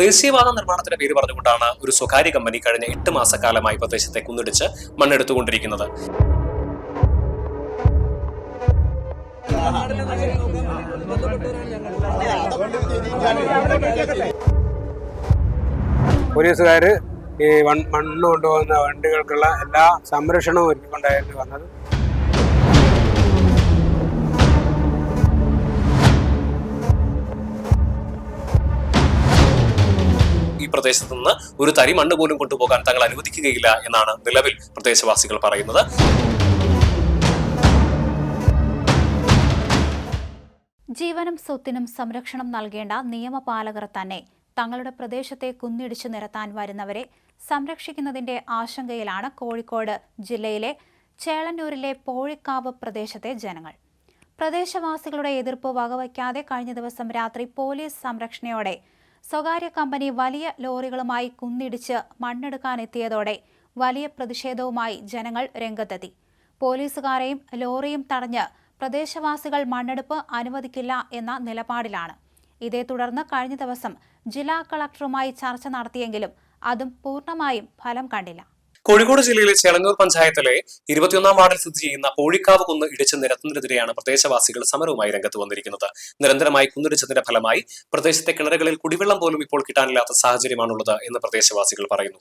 ദേശീയപാത നിർമ്മാണത്തിന്റെ പേര് പറഞ്ഞുകൊണ്ടാണ് ഒരു സ്വകാര്യ കമ്പനി കഴിഞ്ഞ എട്ട് മാസക്കാലമായി പ്രദേശത്തെ കുന്നിടിച്ച് മണ്ണെടുത്തുകൊണ്ടിരിക്കുന്നത്. പോലീസുകാർ ഈ മണ്ണ് കൊണ്ടുപോകുന്ന വണ്ടികൾക്കുള്ള എല്ലാ സംരക്ഷണവും ഒരുക്കൊണ്ടായിരുന്നു വന്നത്. പ്രദേശത്ത് നിന്ന് ഒരു തരി മണ്ണ് പോലും കൊണ്ടുപോകാൻ തങ്ങൾ അനുവദിക്കുകയില്ല എന്നാണ് നിലവിൽ പ്രദേശവാസികൾ പറയുന്നത്. ജീവനും സ്വത്തിനും സംരക്ഷണം നൽകേണ്ട നിയമപാലകർ തന്നെ തങ്ങളുടെ പ്രദേശത്തെ കുന്നിടിച്ചു നിരത്താൻ വരുന്നവരെ സംരക്ഷിക്കുന്നതിന്റെ ആശങ്കയിലാണ് കോഴിക്കോട് ജില്ലയിലെ ചേളന്നൂരിലെ പോഴിക്കാവ് പ്രദേശത്തെ ജനങ്ങൾ. പ്രദേശവാസികളുടെ എതിർപ്പ് വകവയ്ക്കാതെ കഴിഞ്ഞ ദിവസം രാത്രി പോലീസ് സംരക്ഷണയോടെ സ്വകാര്യ കമ്പനി വലിയ ലോറികളുമായി കുന്നിടിച്ച് മണ്ണെടുക്കാനെത്തിയതോടെ വലിയ പ്രതിഷേധവുമായി ജനങ്ങൾ രംഗത്തെത്തി. പോലീസുകാരെയും ലോറിയും തടഞ്ഞ് പ്രദേശവാസികൾ മണ്ണെടുപ്പ് അനുവദിക്കില്ല എന്ന നിലപാടിലാണ്. ഇതേ തുടർന്ന് കഴിഞ്ഞ ദിവസം ജില്ലാ കളക്ടറുമായി ചർച്ച നടത്തിയെങ്കിലും അതും പൂർണമായും ഫലം കണ്ടില്ല. കോഴിക്കോട് ജില്ലയിലെ ചേളന്നൂർ പഞ്ചായത്തിലെ ഇരുപത്തിയൊന്നാം വാർഡിൽ സ്ഥിതി ചെയ്യുന്ന പോഴിക്കാവ് കുന്ന് ഇടിച്ച് നിരത്തുന്നതിനെതിരെയാണ് പ്രദേശവാസികൾ സമരവുമായി രംഗത്ത് വന്നിരിക്കുന്നത്. നിരന്തരമായി കുന്നിടിച്ചതിന്റെ ഫലമായി പ്രദേശത്തെ കിണറുകളിൽ കുടിവെള്ളം പോലും ഇപ്പോൾ കിട്ടാനില്ലാത്ത സാഹചര്യമാണുള്ളത് എന്ന് പ്രദേശവാസികൾ പറയുന്നു.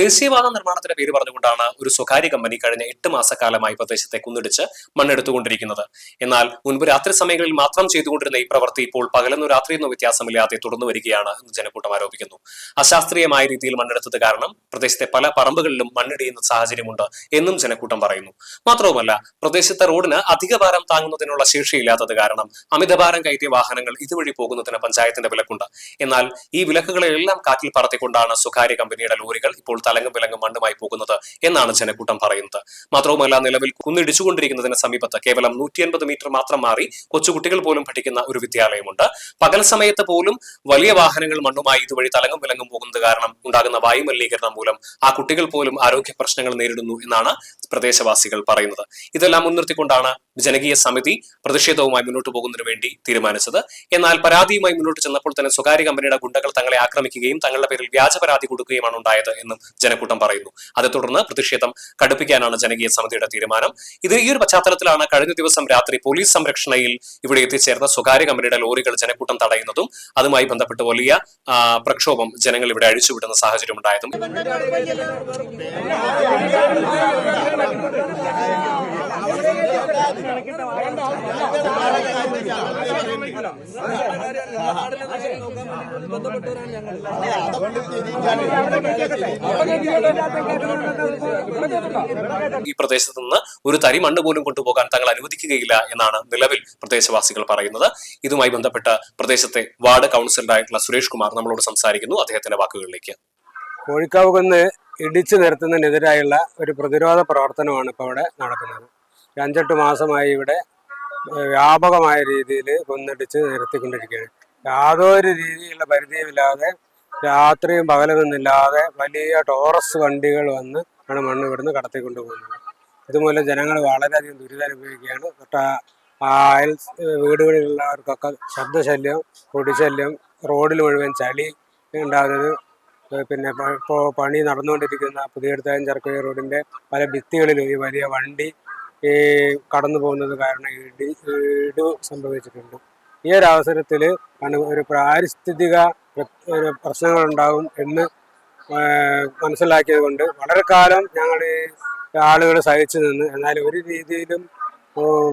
ദേശീയപാത നിർമ്മാണത്തിന്റെ പേര് പറഞ്ഞുകൊണ്ടാണ് ഒരു സ്വകാര്യ കമ്പനി കഴിഞ്ഞ എട്ട് മാസക്കാലമായി പ്രദേശത്തെ കുന്നിടിച്ച് മണ്ണെടുത്തുകൊണ്ടിരിക്കുന്നത്. എന്നാൽ മുൻപ് രാത്രി സമയങ്ങളിൽ മാത്രം ചെയ്തുകൊണ്ടിരുന്ന ഈ പ്രവൃത്തി ഇപ്പോൾ പകലെന്നോ രാത്രിയെന്നോ വ്യത്യാസമില്ലാതെ തുടർന്നു വരികയാണ് എന്ന് ജനക്കൂട്ടം ആരോപിക്കുന്നു. അശാസ്ത്രീയമായ രീതിയിൽ മണ്ണെടുത്തത് കാരണം പ്രദേശത്തെ പല പറമ്പുകളിലും മണ്ണിടിയുന്ന സാഹചര്യമുണ്ട് എന്നും ജനക്കൂട്ടം പറയുന്നു. മാത്രവുമല്ല പ്രദേശത്തെ റോഡിന് അധിക ഭാരം താങ്ങുന്നതിനുള്ള ശേഷിയില്ലാത്തത് കാരണം അമിതഭാരം കയറ്റിയ വാഹനങ്ങൾ ഇതുവഴി പോകുന്നതിന് പഞ്ചായത്തിന്റെ വിലക്കുണ്ട്. എന്നാൽ ഈ വിലക്കുകളെല്ലാം കാറ്റിൽ പറത്തിക്കൊണ്ടാണ് സ്വകാര്യ കമ്പനിയുടെ ലോറികൾ ഇപ്പോൾ തലങ്ങും വിലങ്ങും മണ്ണുമായി പോകുന്നത് എന്നാണ് ജനക്കൂട്ടം പറയുന്നത്. മാത്രവുമല്ല നിലവിൽ കുന്നിടിച്ചുകൊണ്ടിരിക്കുന്നതിന് സമീപത്ത് കേവലം നൂറ്റി അൻപത് മീറ്റർ മാത്രം മാറി കൊച്ചുകുട്ടികൾ പോലും പഠിക്കുന്ന ഒരു വിദ്യാലയമുണ്ട്. പകൽ സമയത്ത് പോലും വലിയ വാഹനങ്ങൾ മണ്ണുമായി ഇതുവഴി തലങ്ങും വിലങ്ങും പോകുന്നത് കാരണം ഉണ്ടാകുന്ന വായുമലിനീകരണം മൂലം ആ കുട്ടികൾ പോലും ആരോഗ്യ പ്രശ്നങ്ങൾ നേരിടുന്നു എന്നാണ് പ്രദേശവാസികൾ പറയുന്നത്. ഇതെല്ലാം മുൻനിർത്തിക്കൊണ്ടാണ് ജനകീയ സമിതി പ്രതിഷേധവുമായി മുന്നോട്ട് പോകുന്നതിന് വേണ്ടി തീരുമാനിച്ചത്. എന്നാൽ പരാതിയുമായി മുന്നോട്ട് ചെന്നപ്പോൾ തന്നെ സ്വകാര്യ കമ്പനിയുടെ ഗുണ്ടകൾ തങ്ങളെ ആക്രമിക്കുകയും തങ്ങളുടെ പേരിൽ വ്യാജ പരാതി കൊടുക്കുകയുമാണ് ഉണ്ടായത് എന്നും ജനക്കൂട്ടം പറയുന്നു. അതേ തുടർന്ന് പ്രതിഷേധം കടുപ്പിക്കാനാണ് ജനകീയ സമിതിയുടെ തീരുമാനം. ഇത് ഈ ഒരു പശ്ചാത്തലത്തിലാണ് കഴിഞ്ഞ ദിവസം രാത്രി പോലീസ് സംരക്ഷണയിൽ ഇവിടെ എത്തിച്ചേർന്ന സ്വകാര്യ കമ്പനിയുടെ ലോറികൾ ജനക്കൂട്ടം തടയുന്നതും അതുമായി ബന്ധപ്പെട്ട് വലിയ പ്രക്ഷോഭം ജനങ്ങൾ ഇവിടെ അഴിച്ചുവിടുന്ന സാഹചര്യം ഉണ്ടായതും. ഈ പ്രദേശത്ത് നിന്ന് ഒരു തരി മണ്ണ് പോലും കൊണ്ടുപോകാൻ തങ്ങൾ അനുവദിക്കുകയില്ല എന്നാണ് നിലവിൽ പ്രദേശവാസികൾ പറയുന്നത്. ഇതുമായി ബന്ധപ്പെട്ട് പ്രദേശത്തെ വാർഡ് കൗൺസിലറായിട്ടുള്ള സുരേഷ് കുമാർ നമ്മളോട് സംസാരിക്കുന്നു. അദ്ദേഹത്തിന്റെ വാക്കുകളിലേക്ക്. കോഴിക്കാവ് ഇടിച്ചു നിരത്തുന്നതിനെതിരായുള്ള ഒരു പ്രതിരോധ പ്രവർത്തനമാണ് ഇപ്പോൾ അവിടെ നടക്കുന്നത്. അഞ്ചെട്ട് മാസമായി ഇവിടെ വ്യാപകമായ രീതിയിൽ കൊന്നിടിച്ച് നിർത്തിക്കൊണ്ടിരിക്കുകയാണ് യാതൊരു രീതിയിലുള്ള പരിധിയുമില്ലാതെ രാത്രിയും പകലൊന്നുമില്ലാതെ വലിയ ടോറസ് വണ്ടികൾ വന്ന് ആണ് മണ്ണ് ഇവിടുന്ന് കടത്തിക്കൊണ്ട് പോകുന്നത് ഇതുമൂലം ജനങ്ങൾ വളരെയധികം ദുരിതം അനുഭവിക്കുകയാണ് തൊട്ട അയൽ വീടുകളിലുള്ളവർക്കൊക്കെ ശബ്ദശല്യം പൊടിശല്യം റോഡിൽ മുഴുവൻ ചളി ഉണ്ടാകുന്നത് പിന്നെ ഇപ്പോൾ പണി നടന്നുകൊണ്ടിരിക്കുന്ന പുതിയടുത്തായം ചെറുക്കുഴി റോഡിന്റെ പല ഭിത്തികളിലും ഈ വലിയ വണ്ടി ഈ കടന്നു പോകുന്നത് കാരണം ഇടി ഇടി സംഭവിച്ചിട്ടുണ്ട്. ഈ ഒരു അവസരത്തിൽ ഒരു പാരിസ്ഥിതിക പ്രശ്നങ്ങളുണ്ടാകും എന്ന് മനസ്സിലാക്കിയത് കൊണ്ട് വളരെ കാലം ഞങ്ങൾ ആളുകൾ സഹിച്ചു നിന്ന് എന്നാൽ ഒരു രീതിയിലും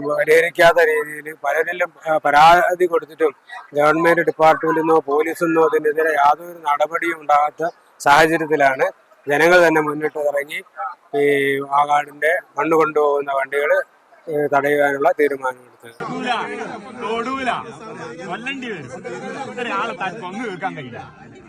പരിഹരിക്കാത്ത രീതിയിൽ പലരിലും പരാതി കൊടുത്തിട്ടും ഗവൺമെന്റ് പോലീസിൽ നിന്നോ അതിനെതിരെ യാതൊരു നടപടിയും ഉണ്ടാകാത്ത സാഹചര്യത്തിലാണ് ജനങ്ങൾ തന്നെ മുന്നിട്ട് ഇറങ്ങി ഈ വാഗാടിന്റെ മണ്ണ് കൊണ്ടുപോകുന്ന വണ്ടികൾ തടയുവാനുള്ള തീരുമാനമെടുത്തത്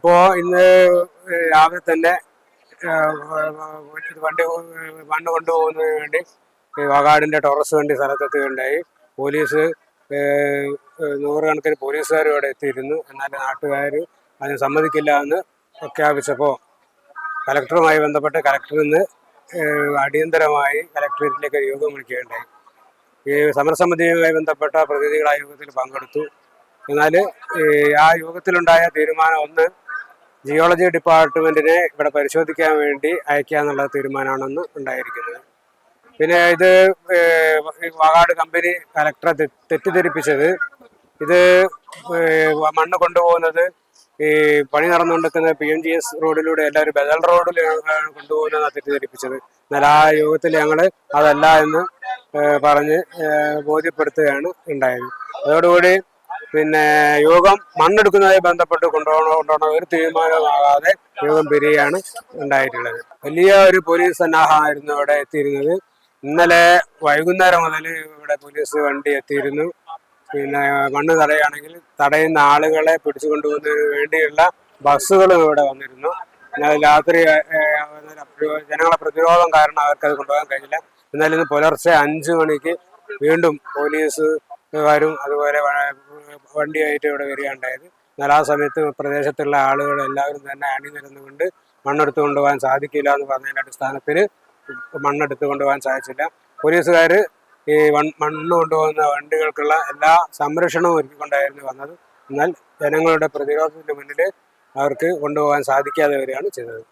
ഇപ്പോ ഇന്ന് രാവിലെ തന്നെ വണ്ടി മണ്ണ് കൊണ്ടുപോകുന്നതിന് വേണ്ടി ഈ വകാടിന്റെ ടോറസ് വണ്ടി സ്ഥലത്തെത്തുകയുണ്ടായി. പോലീസ് നൂറുകണക്കിന് പോലീസുകാർ ഇവിടെ എത്തിയിരുന്നു. എന്നാൽ നാട്ടുകാർ അതിന് സമ്മതിക്കില്ല എന്ന് പ്രഖ്യാപിച്ചപ്പോൾ കലക്ടറുമായി ബന്ധപ്പെട്ട് കലക്ടറിൽ നിന്ന് അടിയന്തരമായി കലക്ടറേറ്റിലേക്ക് യോഗം വിളിക്കുകയുണ്ടായി. ഈ സമരസമിതിയുമായി ബന്ധപ്പെട്ട പ്രതിനിധികൾ ആ യോഗത്തിൽ പങ്കെടുത്തു. എന്നാൽ ആ യോഗത്തിലുണ്ടായ തീരുമാനം ഒന്ന് ജിയോളജി ഡിപ്പാർട്ട്മെന്റിനെ ഇവിടെ പരിശോധിക്കാൻ വേണ്ടി അയക്കുക എന്നുള്ള തീരുമാനമാണെന്ന് ഉണ്ടായിരിക്കുന്നത്. പിന്നെ ഇത് വാകാട് കമ്പനി കലക്ടറെ തെറ്റിദ്ധരിപ്പിച്ചത് ഇത് മണ്ണ് കൊണ്ടുപോകുന്നത് ഈ പണി നടന്നുകൊണ്ടിരിക്കുന്ന പി എം ജി എസ് റോഡിലൂടെ എല്ലാവരും ബദൽ റോഡിലാണ് കൊണ്ടുപോകുന്നതാണ് തെറ്റിദ്ധരിപ്പിച്ചത്. എന്നാൽ ആ യോഗത്തിൽ ഞങ്ങൾ അതല്ല എന്ന് പറഞ്ഞ് ബോധ്യപ്പെടുത്തുകയാണ് ഉണ്ടായത്. അതോടുകൂടി പിന്നെ യോഗം മണ്ണെടുക്കുന്നതുമായി ബന്ധപ്പെട്ട് കൊണ്ടുപോകണോ കൊണ്ടുപോകണോ ഒരു തീരുമാനമാകാതെ യോഗം പിരിയാണ് ഉണ്ടായിട്ടുള്ളത്. വലിയ ഒരു പോലീസ് സന്നാഹമായിരുന്നു ഇവിടെ എത്തിയിരുന്നത്. ഇന്നലെ വൈകുന്നേരം മുതൽ ഇവിടെ പോലീസ് വണ്ടി എത്തിയിരുന്നു. പിന്നെ മണ്ണ് തടയുകയാണെങ്കിൽ തടയുന്ന ആളുകളെ പിടിച്ചു കൊണ്ടുപോകുന്നതിന് വേണ്ടിയുള്ള ബസ്സുകളും ഇവിടെ വന്നിരുന്നു. എന്നാൽ രാത്രി ജനങ്ങളെ പ്രതിരോധം കാരണം അവർക്ക് അത് കൊണ്ടുപോകാൻ കഴിഞ്ഞില്ല എന്നാൽ ഇന്ന് പുലർച്ചെ അഞ്ചു മണിക്ക് വീണ്ടും പോലീസുകാരും അതുപോലെ വണ്ടിയായിട്ട് ഇവിടെ വരികയുണ്ടായത്. എന്നാൽ ആ സമയത്ത് പ്രദേശത്തുള്ള ആളുകൾ എല്ലാവരും തന്നെ അണിനിരന്നുകൊണ്ട് മണ്ണെടുത്ത് കൊണ്ടുപോകാൻ സാധിക്കില്ല എന്ന് പറഞ്ഞതിന്റെ അടിസ്ഥാനത്തിൽ മണ്ണെടുത്ത് കൊണ്ടുപോകാൻ സാധിച്ചില്ല. പോലീസുകാർ ഈ മണ്ണ് കൊണ്ടുപോകുന്ന വണ്ടികൾക്കുള്ള എല്ലാ സംരക്ഷണവും ഒരുക്കിക്കൊണ്ടായിരുന്നു വന്നത്. എന്നാൽ ജനങ്ങളുടെ പ്രതിരോധത്തിന് മുന്നിൽ അവർക്ക് കൊണ്ടുപോകാൻ സാധിക്കാതെ വരികയാണ് ചെയ്തത്.